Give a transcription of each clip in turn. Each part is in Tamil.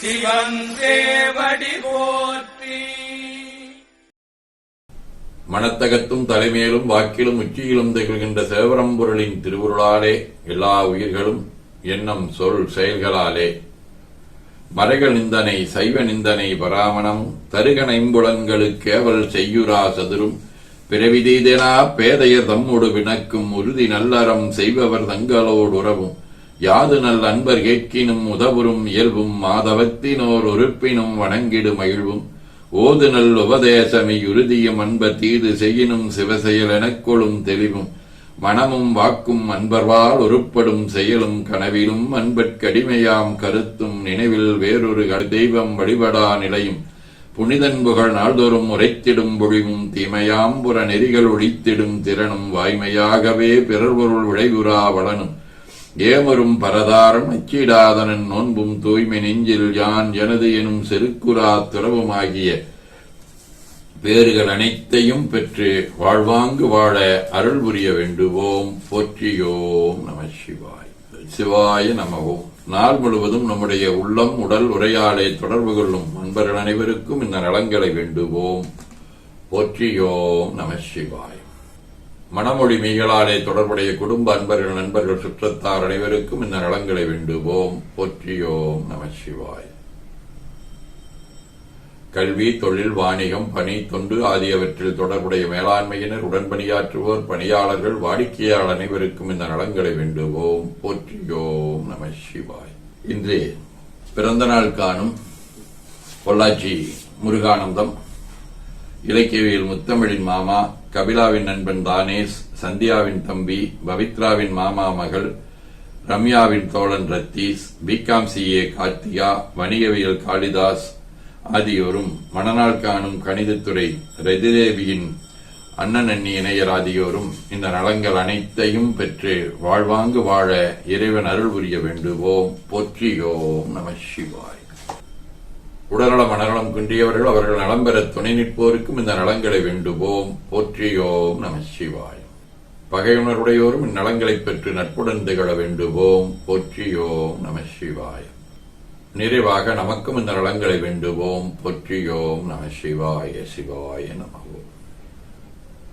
சிவன் போற்றி. மனத்தகத்தும் தலைமையிலும் வாக்கிலும் உச்சியிலும் திகழ்கின்ற சேவரம்பொருளின் திருவுருளாலே எல்லா உயிர்களும் எண்ணம் சொல் செயல்களாலே. மறைக நிந்தனை சைவ நிந்தனை பராமணம் தருக நைம்புலன்களுக்கேவல் செய்யுரா சதுரும். பிறவிதீதெனா பேதையர் தம்மோடு வினக்கும் உறுதி நல்லறம் செய்பவர் தங்களோடு உறவும். யாது நல் அன்பர் கேட்கினும் உதவுறும் இயல்பும் மாதவத்தினோர் உறுப்பினும் வணங்கிடு மகிழ்வும். ஓது நல் உபதேசமி உறுதியும் அன்பர் தீது செய்யினும் சிவசெயல் எனக்கொளும் தெளிவும். மனமும் வாக்கும் அன்பர்வால் உருப்படும் செயலும் கனவிலும் அன்பற்கடிமையாம் கருத்தும் நினைவில் வேறொரு தெய்வம் வழிபடா நிலையும். புனிதன் புகழ் நாள்தோறும் உரைத்திடும் பொழிவும் தீமையாம் புற நெறிகள் ஒழித்திடும் திறனும் வாய்மையாகவே பிறர்பொருள் விளைவுறா வளனும். ஏமரும் பரதாரம் அச்சிடாதனன் நோன்பும் தூய்மை நெஞ்சில் யான் எனது எனும் செருக்குரா துறவுமாகிய பேறுகள் அனைத்தையும் பெற்று வாழ்வாங்கு வாழ அருள் புரிய வேண்டுவோம். போற்றியோம் நம சிவாய். சிவாய நமவோம் நாள் முழுவதும் நம்முடைய உள்ளம் உடல் உரையாடை தொடர்பு கொள்ளும் அன்பர்கள் அனைவருக்கும் இந்த நலங்களை வேண்டுவோம். போற்றியோம் நம சிவாய். மணமொழி மீகளாலே தொடர்புடைய குடும்ப அன்பர்கள் நண்பர்கள் சுற்றத்தார் அனைவருக்கும் இந்த நலங்களை வேண்டுவோம். போற்றியோம் நம சிவாய். கல்வி தொழில் வாணிகம் பணி தொண்டு ஆகியவற்றில் தொடர்புடைய மேலாண்மையினர் உடன்பணியாற்றுவோர் பணியாளர்கள் வாடிக்கையாளர் அனைவருக்கும் இந்த நலங்களை வேண்டுவோம். போற்றியோம் நம சிவாய். இன்று பிறந்த நாள் காணும் பொள்ளாச்சி முருகானந்தம் இலக்கியவியல் முத்தமிழின் மாமா கபிலாவின் நண்பன் தானேஷ் சந்தியாவின் தம்பி பவித்ராவின் மாமா மகள் ரம்யாவின் தோழன் ரத்தீஸ் பிகாம் சிஏ கார்த்திகா வணிகவியல் காளிதாஸ் ஆகியோரும் மணநாள் காணும் கணிதத்துறை ரெதிதேவியின் அண்ணன் அண்ணி இணையர் ஆகியோரும் இந்த நலங்கள் அனைத்தையும் பெற்று வாழ்வாங்கு வாழ இறைவன் அருள் புரிய வேண்டுவோம். போற்றியோம் நம சிவாய். உடல்நலம் மனநலம் குன்றியவர்கள் அவர்கள் நலம் பெற துணை நிற்போருக்கும் இந்த நலங்களை வேண்டுவோம். போற்றியோம் நம சிவாய். பகையுணருடையோரும் இந்நலங்களை பெற்று நட்புடன் திகழ வேண்டுவோம். போற்றியோம் நம சிவாய். நிறைவாக நமக்கும் இந்த நலங்களை வேண்டுவோம். போற்றியோம் நம சிவாய சிவாய நமகோம்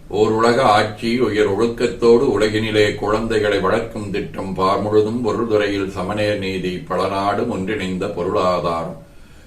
ஓர் உலக ஆட்சி உயர் ஒழுக்கத்தோடு உலகினிலே குழந்தைகளை வளர்க்கும் திட்டம் பார் முழுதும் பொருள்துறையில் சமநேர் நீதி பல நாடும் ஒன்றிணைந்த பொருளாதாரம்.